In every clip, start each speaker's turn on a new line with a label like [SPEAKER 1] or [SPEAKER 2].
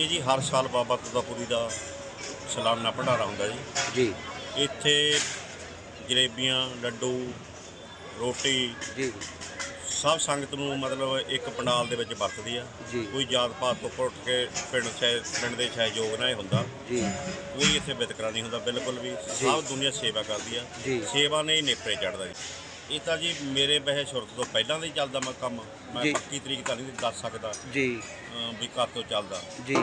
[SPEAKER 1] ਇਹ ਜੀ ਹਰ ਸਾਲ ਬਾਬਾ ਤੁਦਾਪੁਰੀ ਦਾ ਸਾਲਾਨਾ ਭੰਡਾਰਾ ਹੁੰਦਾ ਜੀ।
[SPEAKER 2] ਜੀ।
[SPEAKER 1] ਇੱਥੇ ਜਲੇਬੀਆਂ ਲੱਡੂ ਰੋਟੀ
[SPEAKER 2] ਜੀ।
[SPEAKER 1] ਸਭ ਸੰਗਤ ਨੂੰ ਮਤਲਬ ਇੱਕ ਪੰਡਾਲ ਦੇ ਵਿੱਚ ਵਰਤਦੀ ਆ।
[SPEAKER 2] ਜੀ।
[SPEAKER 1] ਕੋਈ ਜਾਤ ਪਾਤ ਤੋਂ ਉੱਪਰ ਉੱਠ ਕੇ ਪਿੰਡ ਸਹਿ ਪਿੰਡ ਦੇ ਸਹਿਯੋਗ ਨਾਲ ਇਹ ਹੁੰਦਾ।
[SPEAKER 2] ਜੀ।
[SPEAKER 1] ਕੋਈ ਇੱਥੇ ਵਿਤਕਰਾ ਨਹੀਂ ਹੁੰਦਾ ਬਿਲਕੁਲ ਵੀ। ਸਭ ਦੁਨੀਆ ਸੇਵਾ ਕਰਦੀ ਆ।
[SPEAKER 2] ਜੀ।
[SPEAKER 1] ਸੇਵਾ ਨੇ ਹੀ ਨੇਪਰੇ ਚੜਦਾ ਜੀ। ਇਹ ਤਾਂ ਜੀ ਮੇਰੇ ਬਹਿ ਸ਼ੁਰੂ ਤੋਂ ਪਹਿਲਾਂ ਦਾ ਹੀ ਚੱਲਦਾ ਮੈਂ ਕੰਮ। ਮੈਂ
[SPEAKER 2] ਜੀ।
[SPEAKER 1] ਪੱਕੀ ਤਰੀਕ ਤਾਂ ਨਹੀਂ ਦੱਸ ਸਕਦਾ।
[SPEAKER 2] ਜੀ।
[SPEAKER 1] ਵੀ ਕਦ ਤੋਂ ਚੱਲਦਾ।
[SPEAKER 2] ਜੀ।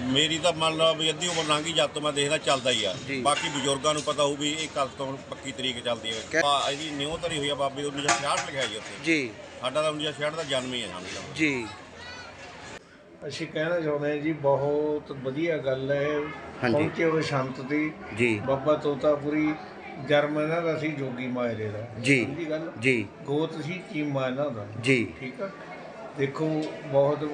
[SPEAKER 1] ਮੇਰੀ ਤਾਂ ਮੰਨ ਲਓ ਵੀ ਅੱਧੀ ਉਮਰ ਲੰਘ ਗਈ ਜਦ ਤੋਂ ਮੈਂ ਦੇਖਦਾ ਚੱਲਦਾ ਹੀ ਆ।
[SPEAKER 2] ਜੀ।
[SPEAKER 1] ਬਾਕੀ ਬਜ਼ੁਰਗਾਂ ਨੂੰ ਪਤਾ ਹੋਊ ਵੀ ਇਹ ਕਦ ਤੋਂ ਪੱਕੀ ਤਰੀਕ ਚੱਲਦੀ ਹੈ
[SPEAKER 2] ਕਹਿ-
[SPEAKER 1] ਆ ਇਹਦੀ ਨਿਉ ਧਰੀ ਹੋਈ ਆ ਬਾਬੇ ਦੀ 1966 ਲਿਖਿਆ ਜੀ ਉੱਥੇ।
[SPEAKER 2] ਜੀ।
[SPEAKER 1] ਸਾਡਾ ਤਾਂ 1966 ਦਾ ਜਨਮ ਹੀ ਹੈ ਲਓ
[SPEAKER 2] ਜੀ।
[SPEAKER 3] ਅਸੀਂ ਕਹਿਣਾ ਚਾਹੁੰਦੇ ਹਾਂ ਜੀ ਬਹੁਤ ਵਧੀਆ ਗੱਲ ਹੈ।
[SPEAKER 2] ਹਾਂਜੀ।
[SPEAKER 3] ਪਹੁੰਚੇ ਹੋਏ ਸੰਤ ਦੀ।
[SPEAKER 2] ਜੀ।
[SPEAKER 3] ਬਾਬਾ ਤੋਤਾਪੁਰੀ ਜਨਮ ਇਹਨਾਂ ਦਾ ਸੀ ਜੋਗੀ ਮਾਇਰੇ ਦਾ।
[SPEAKER 2] ਜੀ।
[SPEAKER 3] ਸਮਝੀ ਗੱਲ?
[SPEAKER 2] ਜੀ।
[SPEAKER 3] ਗੋਤ ਸੀ ਚੀਮਾ ਇਹਨਾਂ ਦਾ।
[SPEAKER 2] ਜੀ।
[SPEAKER 3] ਠੀਕ ਆ? ਦੇਖੋ ਬਹੁਤ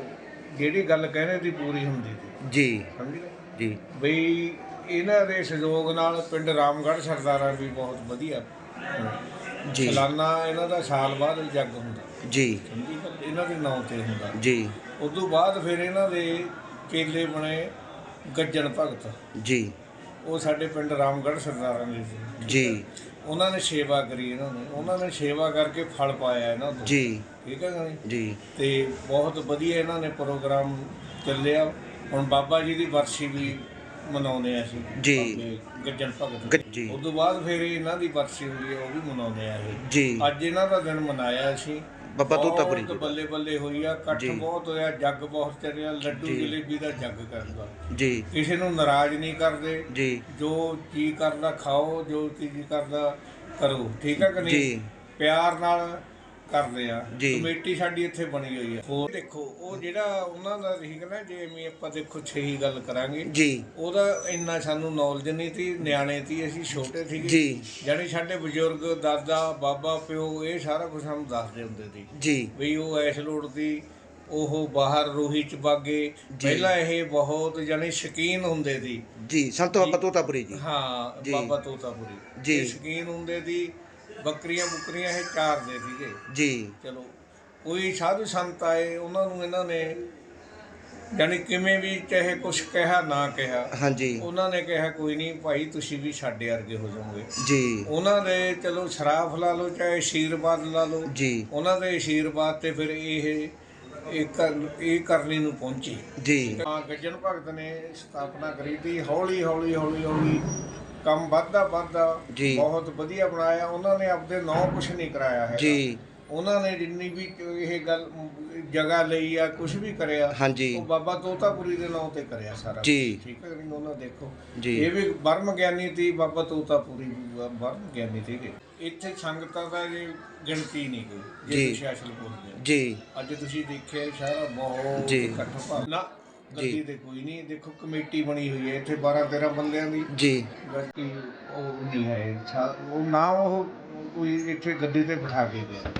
[SPEAKER 3] ਜਿਹੜੀ ਗੱਲ ਕਹਿੰਦੇ ਦੀ ਪੂਰੀ ਹੁੰਦੀ ਸੀ।
[SPEAKER 2] ਜੀ।
[SPEAKER 3] ਸਮਝ
[SPEAKER 2] ਜੀ।
[SPEAKER 3] ਬਈ ਇਹਨਾਂ ਦੇ ਸਹਿਯੋਗ ਨਾਲ ਪਿੰਡ ਰਾਮਗੜ੍ਹ ਸਰਦਾਰਾਂ ਵੀ ਬਹੁਤ ਵਧੀਆ।
[SPEAKER 2] ਜੀ।
[SPEAKER 3] ਸਾਲਾਨਾ ਇਹਨਾਂ ਦਾ ਸਾਲ ਬਾਅਦ ਜੱਗ ਹੁੰਦਾ।
[SPEAKER 2] ਜੀ।
[SPEAKER 3] ਸਮਝੀ ਗੱਲ? ਇਹਨਾਂ ਦੇ ਨਾਂ ਤੇ ਹੁੰਦਾ।
[SPEAKER 2] ਜੀ।
[SPEAKER 3] ਉਸ ਤੋਂ ਬਾਅਦ ਫਿਰ ਇਹਨਾਂ ਦੇ ਚੇਲੇ ਬਣੇ ਗੱਜਣ ਭਗਤ।
[SPEAKER 2] ਜੀ।
[SPEAKER 3] ਉਹ ਸਾਡੇ ਪਿੰਡ ਰਾਮਗੜ੍ਹ ਸਰਦਾਰਾਂ ਦੇ ਸੀ
[SPEAKER 2] ਜੀ।
[SPEAKER 3] ਉਹਨਾਂ ਨੇ ਸੇਵਾ ਕਰੀ ਇਹਨਾਂ ਨੇ। ਉਹਨਾਂ ਨੇ ਸੇਵਾ ਕਰਕੇ ਫਲ ਪਾਇਆ ਇਹਨਾਂ ਤੋਂ।
[SPEAKER 2] ਜੀ।
[SPEAKER 3] ਠੀਕ ਹੈ ਨਾ ਜੀ?
[SPEAKER 2] ਜੀ।
[SPEAKER 3] ਤੇ ਬਹੁਤ ਵਧੀਆ ਇਹਨਾਂ ਨੇ ਪ੍ਰੋਗਰਾਮ ਚੱਲਿਆ। ਹੁਣ ਬਾਬਾ ਜੀ ਦੀ ਵਰਸੀ ਵੀ ਮਨਾਉਂਦੇ ਆ ਅਸੀਂ।
[SPEAKER 2] ਜੀ।
[SPEAKER 3] ਗੱਜਣ ਭਗਤ।
[SPEAKER 2] ਜੀ।
[SPEAKER 3] ਉਸ ਤੋਂ ਬਾਅਦ ਫਿਰ ਇਹਨਾਂ ਦੀ ਵਰਸੀ ਹੁੰਦੀ ਹੈ ਉਹ ਵੀ ਮਨਾਉਂਦੇ ਆ ਇਹ
[SPEAKER 2] ਜੀ।
[SPEAKER 3] ਅੱਜ ਇਹਨਾਂ ਦਾ ਦਿਨ ਮਨਾਇਆ ਅਸੀਂ।
[SPEAKER 2] ਬਾਬਾ ਤੋਤਾਪੁਰੀ ਜੀ ਦਾ।
[SPEAKER 3] ਬੱਲੇ ਬੱਲੇ ਹੋਈ ਆ ਇਕੱਠ
[SPEAKER 2] ਜੀ।
[SPEAKER 3] ਬਹੁਤ ਹੋਇਆ ਜੱਗ ਬਹੁਤ ਚੱਲਿਆ ਲੱਡੂ
[SPEAKER 2] ਜੀ।
[SPEAKER 3] ਜਲੇਬੀ ਦਾ ਜੱਗ ਕਰਦਾ
[SPEAKER 2] ਜੀ
[SPEAKER 3] ਕਿਸੇ ਨੂੰ ਨਾਰਾਜ਼ ਨਹੀਂ ਕਰਦੇ
[SPEAKER 2] ਜੀ
[SPEAKER 3] ਜੋ ਜੀ ਕਰਦਾ ਖਾਓ ਜੋ ਚੀਜ਼ ਕਰਦਾ ਕਰੋ ਠੀਕ ਹੈ ਕਿ ਨਹੀਂ
[SPEAKER 2] ਜੀ।
[SPEAKER 3] ਪਿਆਰ ਨਾਲ ਕਰਦੇ ਆ।
[SPEAKER 2] ਜੀ।
[SPEAKER 3] ਕਮੇਟੀ ਸਾਡੀ ਇੱਥੇ ਬਣੀ ਹੋਈ ਹੈ ਹੋਰ ਦੇਖੋ ਉਹ ਜਿਹੜਾ ਉਹਨਾਂ ਦਾ ਠੀਕ ਨਾ ਜੇ ਐਵੇਂ ਆਪਾਂ ਦੇਖੋ ਛੇਹੀ ਗੱਲ ਕਰਾਂਗੇ
[SPEAKER 2] ਜੀ।
[SPEAKER 3] ਉਹਦਾ ਇੰਨਾ ਸਾਨੂੰ ਨੌਲੇਜ ਨਹੀਂ ਸੀ ਨਿਆਣੇ ਸੀ ਅਸੀਂ ਛੋਟੇ ਸੀਗੇ।
[SPEAKER 2] ਜੀ।
[SPEAKER 3] ਜਾਣੀ ਸਾਡੇ ਬਜ਼ੁਰਗ ਦਾਦਾ ਬਾਬਾ ਪਿਓ ਇਹ ਸਾਰਾ ਕੁਝ ਸਾਨੂੰ ਦੱਸਦੇ ਹੁੰਦੇ ਸੀ।
[SPEAKER 2] ਜੀ।
[SPEAKER 3] ਵੀ ਉਹ ਐਸ ਲੋੜ ਦੀ ਉਹ ਬਾਹਰ ਰੋਹੀ ਚ ਬਾਗੇ ਪਹਿਲਾਂ ਇਹ ਬਹੁਤ ਜਾਣੀ ਸ਼ਕੀਨ ਹੁੰਦੇ ਸੀ।
[SPEAKER 2] ਜੀ ਸੰਤ ਬਾਬਾ ਤੋਤਾਪੁਰੀ ਜੀ।
[SPEAKER 3] ਹਾਂ
[SPEAKER 2] ਜੀ।
[SPEAKER 3] ਬਾਬਾ ਤੋਤਾਪੁਰੀ।
[SPEAKER 2] ਜੀ।
[SPEAKER 3] ਇਹ ਸ਼ਕੀਨ ਹੁੰਦੇ ਸੀ। ਬੱਕਰੀਆਂ ਬੁੱਕਰੀਆਂ ਇਹ ਚਾਰਦੇ ਸੀਗੇ।
[SPEAKER 2] ਜੀ।
[SPEAKER 3] ਚਲੋ ਕੋਈ ਸਾਧੂ ਸੰਤ ਆਏ ਉਹਨਾਂ ਨੂੰ ਇਹਨਾਂ ਨੇ ਜਾਣੀ ਕਿਵੇਂ ਵੀ ਚਾਹੇ ਕੁਝ ਕਿਹਾ ਨਾ ਕਿਹਾ
[SPEAKER 2] ਹਾਂਜੀ।
[SPEAKER 3] ਉਹਨਾਂ ਨੇ ਕਿਹਾ ਕੋਈ ਨਹੀਂ ਭਾਈ ਤੁਸੀਂ ਵੀ ਸਾਡੇ ਵਰਗੇ ਹੋ ਜਾਓਗੇ।
[SPEAKER 2] ਜੀ।
[SPEAKER 3] ਉਹਨਾਂ ਦੇ ਚਲੋ ਸ਼ਰਾਫ ਲਾ ਲਓ ਚਾਹੇ ਆਸ਼ੀਰਵਾਦ ਲਾ ਲਓ
[SPEAKER 2] ਜੀ।
[SPEAKER 3] ਉਹਨਾਂ ਦੇ ਆਸ਼ੀਰਵਾਦ ਤੇ ਫਿਰ ਇਹ ਇਹ ਕਰਨੀ ਨੂੰ ਪਹੁੰਚੀ।
[SPEAKER 2] ਜੀ।
[SPEAKER 3] ਹਾਂ ਗੱਜਣ ਭਗਤ ਨੇ ਸਥਾਪਨਾ ਕਰੀ ਤੀ ਹੌਲੀ ਹੌਲੀ ਹੌਲੀ ਹੌਲੀ ਕੰਮ ਵੱਧਦਾ ਵੱਧਦਾ
[SPEAKER 2] ਜੀ।
[SPEAKER 3] ਬਹੁਤ ਵਧੀਆ ਬਣਾਇਆ ਉਹਨਾਂ ਨੇ ਆਪਦੇ ਨਾਂ ਕੁਛ ਨਹੀਂ ਕਰਾਇਆ ਹੈ
[SPEAKER 2] ਜੀ
[SPEAKER 3] ਉਹਨਾਂ ਨੇ ਜਿੰਨੀ ਵੀ ਇਹ ਗੱਲ ਜਗ੍ਹਾ ਲਈ ਆ ਕੁਝ ਵੀ ਕਰਿਆ
[SPEAKER 2] ਹਾਂਜੀ
[SPEAKER 3] ਉਹ ਬਾਬਾ ਤੋਤਾਪੁਰੀ ਦੇ ਨਾਂ ਤੇ ਕਰਿਆ ਸਾਰਾ
[SPEAKER 2] ਜੀ।
[SPEAKER 3] ਠੀਕ ਹੈ ਕਿ ਨਹੀਂ? ਉਹਨਾਂ ਦੇਖੋ
[SPEAKER 2] ਜੀ।
[SPEAKER 3] ਇਹ ਵੀ ਬਰਮ ਗਿਆਨੀ ਸੀ ਬਾਬਾ ਤੋਤਾਪੁਰੀ ਵੀ ਬ- ਬਰਮ ਗਿਆਨੀ ਸੀਗੇ ਇੱਥੇ ਸੰਗਤਾਂ ਦਾ ਇਹ ਗਿਣਤੀ ਨਹੀਂ ਕੋਈ
[SPEAKER 2] ਜੀ।
[SPEAKER 3] ਜੇ ਤੁਸੀਂ ਅਸਲ ਬੋਲਦੇ ਹੋ
[SPEAKER 2] ਜੀ
[SPEAKER 3] ਅੱਜ ਤੁਸੀਂ ਦੇਖਿਆ ਸਾਰਾ ਬਹੁਤ
[SPEAKER 2] ਜੀ।
[SPEAKER 3] ਇਕੱਠ ਨਾ ਗੱਦੀ
[SPEAKER 2] ਜੀ।
[SPEAKER 3] ਤੇ ਕੋਈ ਨਹੀਂ ਦੇਖੋ ਕਮੇਟੀ ਬਣੀ ਹੋਈ ਹੈ ਇੱਥੇ 12 13 ਬੰਦਿਆਂ ਦੀ।
[SPEAKER 2] ਜੀ।
[SPEAKER 3] ਬਾਕੀ ਉਹ ਨਹੀਂ ਹੈ ਛਾ- ਉਹ ਨਾ ਉਹ ਕੋਈ ਇੱਥੇ ਗੱਦੀ ਤੇ ਬਿਠਾ ਕੇ ਗਿਆ।